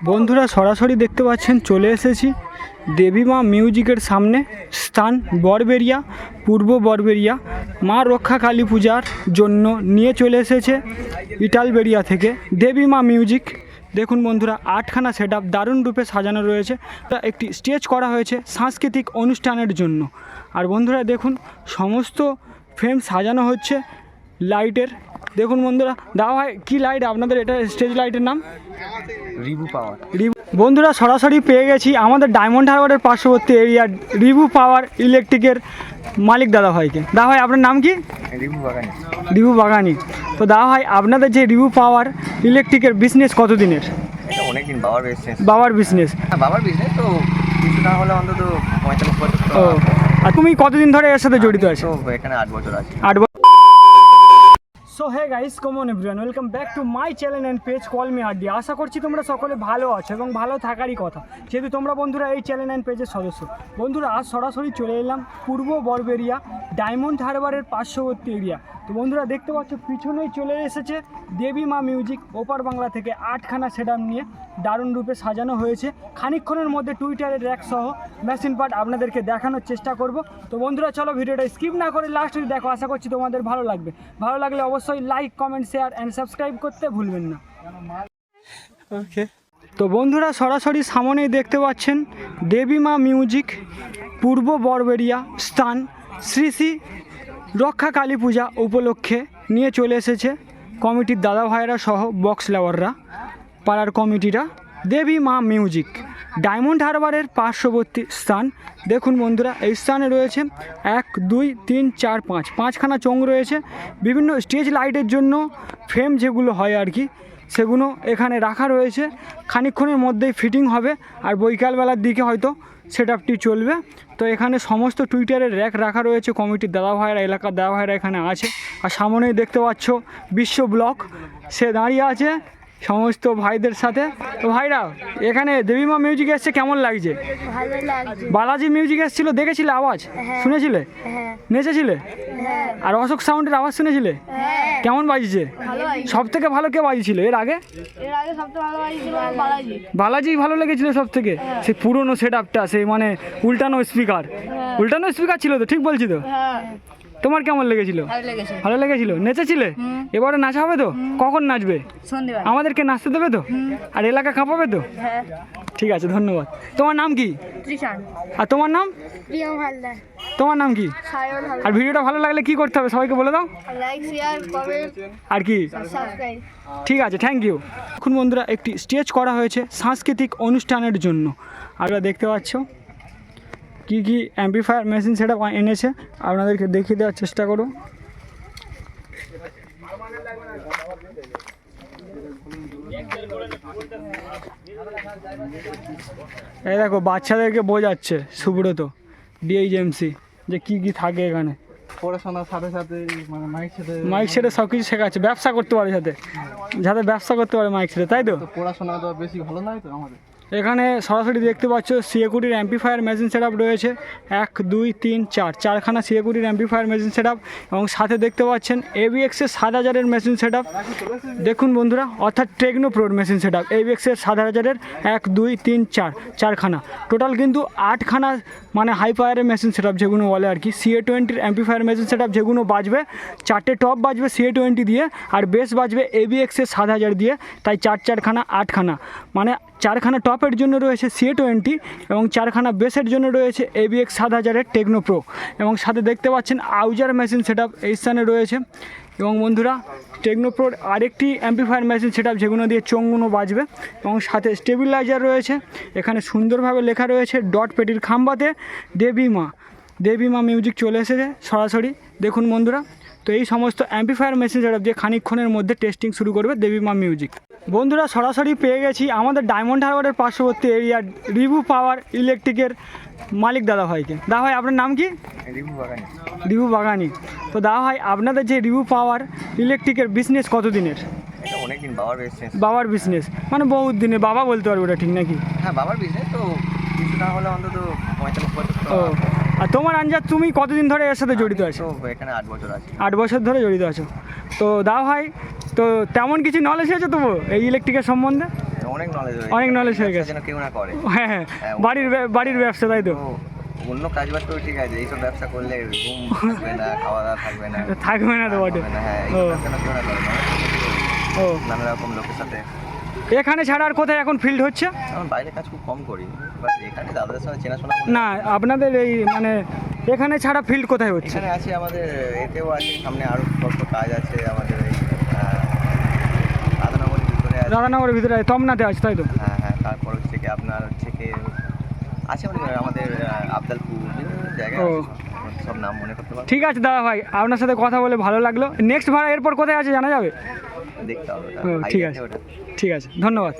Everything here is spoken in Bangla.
বন্ধুরা সরাসরি দেখতে পাচ্ছেন, চলে এসেছি দেবীমা মিউজিকের সামনে স্থান বরবেরিয়া পূর্ব বরবেরিয়া মা রক্ষা কালী পূজার জন্য নিয়ে চলে এসেছে ইটালবেরিয়া থেকে দেবীমা মিউজিক। দেখুন বন্ধুরা, আটখানা সেট আপ দারুণ রূপে সাজানো রয়েছে। তা একটি স্টেজ করা হয়েছে সাংস্কৃতিক অনুষ্ঠানের জন্য। আর বন্ধুরা দেখুন, সমস্ত ফ্রেম সাজানো হচ্ছে, লাইটের দেখুন বন্ধুরা দাও ভাই কী লাইট আপনাদের এটা স্টেজ লাইটের নাম? রিভু পাওয়ার। রিভু- বন্ধুরা সরাসরি পেয়ে গেছি আমাদের ডায়মন্ড হারবারের পার্শ্ববর্তী এরিয়ার রিভু পাওয়ার ইলেকট্রিকের মালিক দাদা ভাইকে। দাদা ভাই আপনার নাম কি? রিভু বাগানে। রিভু বাগানি। তো দাদা ভাই আপনাদের যে রিভু পাওয়ার ইলেকট্রিকের বিজনেস কতদিনের? অনেকদিন বাবার বিজনেস বাবার বিজনেস হ্যাঁ বাবার বিজনেস তো কিছু না হলে অন্তত পঁয়তাল্লিশ বছর আর তুমি কতদিন ধরে এর সাথে জড়িত আছো? এখানে আট বছর আছে। আট so hey guys come on everyone welcome back to my channel and page call me আড্ডি আশা করছি তোমরা সকলে ভালো আছো এবং ভালো থাকারই কথা। যেহেতু তোমরা বন্ধুরা এই চ্যানেল অ্যান্ড পেজের সদস্য। বন্ধুরা, আজ সরাসরি চলে এলাম পূর্ব বরবেরিয়া ডায়মন্ড হারবারের পার্শ্ববর্তী এরিয়া। তো বন্ধুরা দেখতে পাচ্ছ পিছনেই চলে এসেছে দেবী মা মিউজিক ওপার বাংলা থেকে আটখানা সেডাম নিয়ে দারুণ রূপে সাজানো হয়েছে। খানিকক্ষণের মধ্যে টুইটারের র্যাক সহ মেশিন পার্ট আপনাদেরকে দেখানোর চেষ্টা করব। তো বন্ধুরা চলো ভিডিওটা স্কিপ না করে লাস্ট দেখো আশা করছি তোমাদের ভালো লাগবে। ভালো লাগলে অবশ্যই like comment share and subscribe করতে ভুলবেন না। ওকে তো বন্ধুরা সরাসরি সামনেই দেখতে পাচ্ছেন দেবী মা মিউজিক পূর্ব বরবেরিয়া স্থান। শ্রী শ্রী রক্ষা কালী পূজা উপলক্ষে নিয়ে চলে এসেছে কমিটির দাদা ভাইয়েরা সহ বক্স লেওয়াররা পাড়ার কমিটিরা। দেবী মা মিউজিক ডায়মন্ড হারবারের পার্শ্ববর্তী স্থান। দেখুন বন্ধুরা, এই স্থানে রয়েছে এক, দুই, তিন, চার, পাঁচ। পাঁচখানা চোঙ রয়েছে। বিভিন্ন স্টেজ লাইটের জন্য ফ্রেম যেগুলো হয় আর কি সেগুলো এখানে রাখা রয়েছে। খানিকক্ষণের মধ্যেই ফিটিং হবে আর বৈকালবেলার দিকে হয়তো সেট আপটি চলবে। তো এখানে সমস্ত টুইটারের র্যাক রাখা রয়েছে কমিটির দাদা ভাইয়েরা এলাকার দাদা ভাইয়েরা এখানে আছে। আর সামনেই দেখতে পাচ্ছ বিশ্ব ব্লক সে দাঁড়িয়ে আছে সমস্ত ভাইদের সাথে। তো ভাইরা এখানে দেবীমা মিউজিক এসছে কেমন লাগছে? বালাজি মিউজিক এসেছিল দেখেছিলে আওয়াজ? শুনেছিলে? হ্যাঁ। নেচেছিলে? হ্যাঁ। আর অশোক সাউন্ডের আওয়াজ শুনেছিলে? হ্যাঁ। কেমন বাজিছে? সব থেকে ভালো কে বাজিছিল? এর আগে? বালাজি। ভালো লেগেছিল সব থেকে সেই পুরনো সেট আপটা সেই মানে উল্টানো স্পিকার উল্টানো স্পিকার ছিল তো ঠিক বলছি তো? হ্যাঁ। তোমার কেমন লেগেছিল? ভালো লেগেছে। লেগেছিল? নেচেছিলে? এবারে নাচা হবে তো? কখন নাচবে? আমাদেরকে নাচতে দেবে তো? আর এলাকা কাঁপাবে তো? হ্যাঁ। ঠিক আছে ধন্যবাদ। তোমার নাম কি? আর তোমার নাম? তোমার নাম কি? আর ভিডিওটা ভালো লাগলে কি করতে হবে সবাইকে বলে দাও। আর কি? ঠিক আছে থ্যাংক ইউ এখন বন্ধুরা একটি স্টেজ করা হয়েছে সাংস্কৃতিক অনুষ্ঠানের জন্য। আপনারা দেখতে পাচ্ছ? কী কী অ্যাম্পিফায়ার মেশিন সেটা এনেছে? আপনাদেরকে দেখিয়ে দেওয়ার চেষ্টা করো এই দেখো বাচ্চাদেরকে বোঝাচ্ছে সুব্রত ডিএইচএমসি যে কী কী থাকে এখানে। পড়াশোনার সাথে সাথে মানে মাইক সাথে মাইক সেটে সব কিছু শেখাচ্ছে ব্যবসা করতে পারে সাথে। যাতে ব্যবসা করতে পারে মাইক সেটে তাই তো? তো পড়াশোনা তো বেশি ভালো নয় তো আমাদের। এখানে সরাসরি দেখতে পাচ্ছ সিএকুটির অ্যাম্পিফায়ার মেশিন সেট রয়েছে। এক, দুই, তিন, চার, চারখানা সিএকুটির অ্যাম্পিফায়ার মেশিন সেট এবং সাথে দেখতে পাচ্ছেন এবিএক্সের সাত হাজারের মেশিন সেট দেখুন বন্ধুরা, অর্থাৎ টেকনো প্রোর মেশিন সেট আপ এবিএক্সের সাত হাজারের এক, দুই, তিন, চার, চারখানা। টোটাল কিন্তু আটখানা মানে হাই পাওয়ারের মেশিন সেট যেগুলো বলে আর কি। সিএ টোয়েন্টির অ্যাম্পিফায়ার মেশিন সেট যেগুলো বাজবে, চারটে টপ বাজবে সিএ টোয়েন্টি দিয়ে আর বেস বাজবে এবিএক্সের সাত হাজার দিয়ে। তাই চার, চারখানা, আটখানা। মানে চারখানা টপের জন্য রয়েছে সিএ টোয়েন্টি এবং চারখানা বেসের জন্য রয়েছে এবিএক্স সাত হাজারের টেকনো প্রো এবং সাথে দেখতে পাচ্ছেন আউজার মেশিন সেট এই স্থানে রয়েছে এবং বন্ধুরা টেকনোপ্রোর আরেকটি অ্যাম্পিফায়ার মেশিন সেট যেগুলো দিয়ে চোঙগুলো বাজবে এবং সাথে স্টেবিলাইজার রয়েছে। এখানে সুন্দরভাবে লেখা রয়েছে ডট পেটির খাম্বাতে দেবী মা দেবী মা মিউজিক চলে এসেছে সরাসরি। দেখুন বন্ধুরা তো এই সমস্ত অ্যাম্পিফায়ার মেশিন সেট দিয়ে খানিকক্ষণের মধ্যে টেস্টিং শুরু করবে দেবী মা মিউজিক বন্ধুরা সরাসরি পেয়ে গেছি আমাদের ডায়মন্ড হারবারের পার্শ্ববর্তী এরিয়ার রিভু পাওয়ার ইলেকট্রিকের মালিক দাদা ভাইকে। দাদা ভাই আপনার নাম কি? রিভু বাগানে। রিভু বাগানি। তো দাদা ভাই আপনাদের যে রিভু পাওয়ার ইলেকট্রিকের বিজনেস কত দিনের অনেকদিন বাবার বিজনেস বাবার বিজনেস মানে বহুত দিনে বাবা বলতে পারব ওটা ঠিক নাকি? হ্যাঁ বাবার বিজনেস তো কিছু না হলে অন্তত পঁয়তাল্লিশ ও। আর তোমার আঞ্জাদ তুমি কতদিন ধরে এর সাথে জড়িত আছো? এখানে আট বছর আছে। আট বছর ধরে জড়িত আছো। তো দাও ভাই তো তেমন কিছু নলেজ আছে তবু এই ইলেকট্রিকের সম্বন্ধে? অনেক নলেজ হয়ে অনেক knowledge হয়ে গেছে। কেউ না করে। হ্যাঁ হ্যাঁ বাড়ির বাড়ির ব্যবসা তাই তো? অন্য কাজ বাজ তো ঠিক আছে এইসব ব্যবসা করলে ঘুম থাকবে না খাওয়া দাওয়া থাকবে না। থাকবে না তো বটে। হ্যাঁ ও। এইসব ব্যবসা না কেউ না করে না। ও। নানা রকম লোকের সাথে। এখানে ছাড়া আর কোথায় এখন ফিল্ড হচ্ছে? এখন বাইরে কাজ খুব কম করি বাট এখানে দাদাদের সঙ্গে চেনাশোনা বলে- না আপনাদের এই মানে এখানে ছাড়া ফিল্ড কোথায় হচ্ছে? এখানে আছে আমাদের এতেও আছে সামনে আরও কত কাজ আছে আমাদের এই আহ, রাধানগরের ভিতরে আছে। রাধানগরের ভিতরে তমনাতে আছে তাই তো? হ্যাঁ হ্যাঁ তারপর হচ্ছে কি আপনার হচ্ছে কি আছে অনেক আমাদের আহ, আবদালপুর বিভিন্ন জায়গায় ও। আছে সব। সব নাম মনে করতে পারব। ঠিক আছে দাদা ভাই আপনার সাথে কথা বলে ভালো লাগল। নেক্সট ভাড়া এরপর কোথায় আছে জানা যাবে? দেখতে হবে ঠিক আছে। ঠিক আছে ধন্যবাদ।